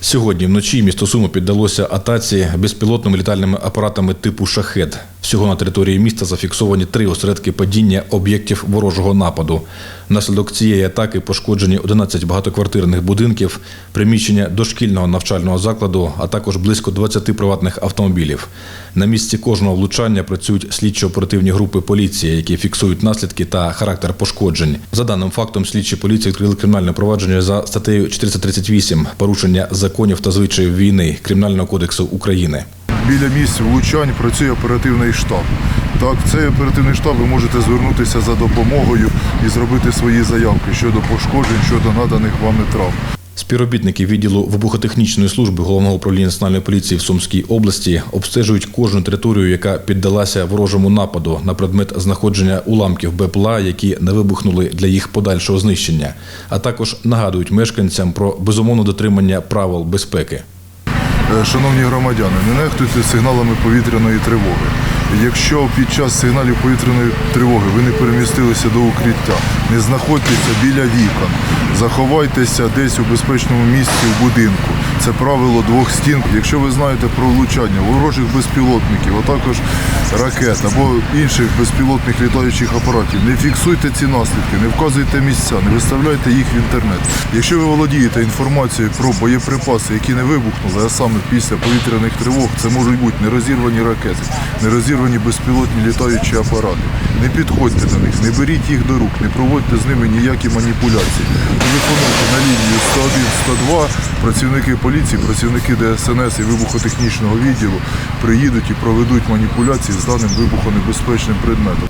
Сьогодні вночі місто Суми піддалося атаці безпілотними літальними апаратами типу шахет. Всього на території міста зафіксовані три осередки падіння об'єктів ворожого нападу. Внаслідок цієї атаки пошкоджені 11 багатоквартирних будинків, приміщення дошкільного навчального закладу, а також близько 20 приватних автомобілів. На місці кожного влучання працюють слідчо-оперативні групи поліції, які фіксують наслідки та характер пошкоджень. За даним фактом, слідчі поліції відкрили кримінальне провадження за статтею 438 порушення законів та звичаїв війни Кримінального кодексу України. Біля місць влучань працює оперативний штаб. Так, в цей оперативний штаб ви можете звернутися за допомогою і зробити свої заявки щодо пошкоджень, щодо наданих вами травм. Співробітники відділу вибухотехнічної служби головного управління національної поліції в Сумській області обстежують кожну територію, яка піддалася ворожому нападу на предмет знаходження уламків БПЛА, які не вибухнули для їх подальшого знищення, а також нагадують мешканцям про безумовне дотримання правил безпеки. Е, Шановні громадяни, не нехтуйте сигналами повітряної тривоги. Якщо під час сигналів повітряної тривоги ви не перемістилися до укриття, не знаходьтеся біля вікон, заховайтеся десь у безпечному місці в будинку. Це правило двох стін. Якщо ви знаєте про влучання ворожих безпілотників, а також ракет або інших безпілотних літаючих апаратів, не фіксуйте ці наслідки, не вказуйте місця, не виставляйте їх в інтернет. Якщо ви володієте інформацією про боєприпаси, які не вибухнули, а саме після повітряних тривог, це можуть бути нерозірвані ракети, нерозірвані безпілотні літаючі апарати. Не підходьте до них, не беріть їх до рук, не проводьте з ними ніякі маніпуляції. Телефонуйте на лінію 101-102, працівники поліції, працівники ДСНС і вибухотехнічного відділу приїдуть і проведуть маніпуляції з даним вибухонебезпечним предметом.